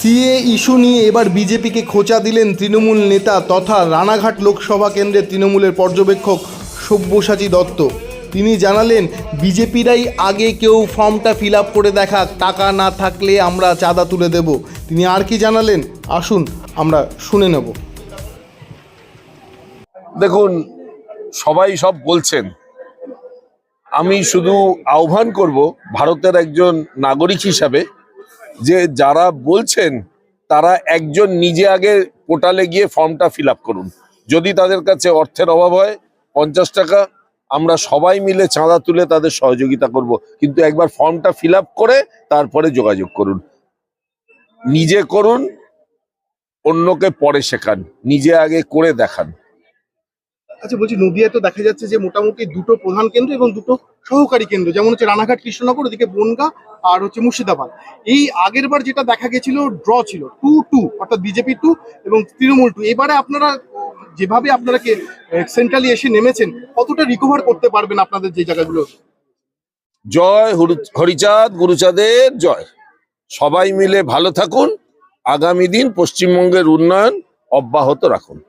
CA issue নিয়ে এবার বিজেপিকে খোঁচা দিলেন তৃণমূল নেতা তথা রানাঘাট লোকসভা কেন্দ্রের তৃণমূলের পর্যবেক্ষক সব্যসাচী দত্ত। তিনি জানালেন, বিজেপিরাই আগে কেউ ফর্মটা ফিল আপ করে দেখাক টাকা না থাকলে আমরা চাঁদা তুলে দেব। তিনি আর কি জানালেন? আসুন, আমরা শুনে নেব। দেখুন, সবাই সব বলছেন। আমি শুধু আহ্বান করব, ভারতের একজন নাগরিক হিসাবে যে যারা বলছেন, তারা একজন নিজে আগে পোর্টালে গিয়ে ফর্মটা ফিল করুন। যদি তাদের কাছে অর্থের অভাব হয়, পঞ্চাশ টাকা, আমরা সবাই মিলে চাঁদা তুলে তাদের সহযোগিতা করব। কিন্তু একবার ফর্মটা ফিল করে তারপরে যোগাযোগ করুন। নিজে করুন, অন্যকে পরে শেখান, নিজে আগে করে দেখান। আচ্ছা বলছি নদিয়ায় তো দেখা যাচ্ছে যে মোটামুটি দুটো প্রধান কেন্দ্র এবং দুটো সহকারী কেন্দ্র, যেমন হচ্ছে রানাঘাট, কৃষ্ণনগর, ওদিকে বনগা আর হচ্ছে মুর্শিদাবাদ। এই আগের বার যেটা দেখা গেছিল ড্র ছিল টু টু অর্থাৎ বিজেপি টু এবং তৃণমূল টু এবারে আপনারা যেভাবে আপনারা কে সেন্ট্রালি এসে নেমেছেন, কতটা রিকভার করতে পারবেন আপনাদের যে জায়গাগুলো? জয় হরু- হরিচাঁদ, গুরুচাঁদের জয়। সবাই মিলে ভালো থাকুন, আগামী দিন পশ্চিমবঙ্গের উন্নয়ন অব্যাহত রাখুন।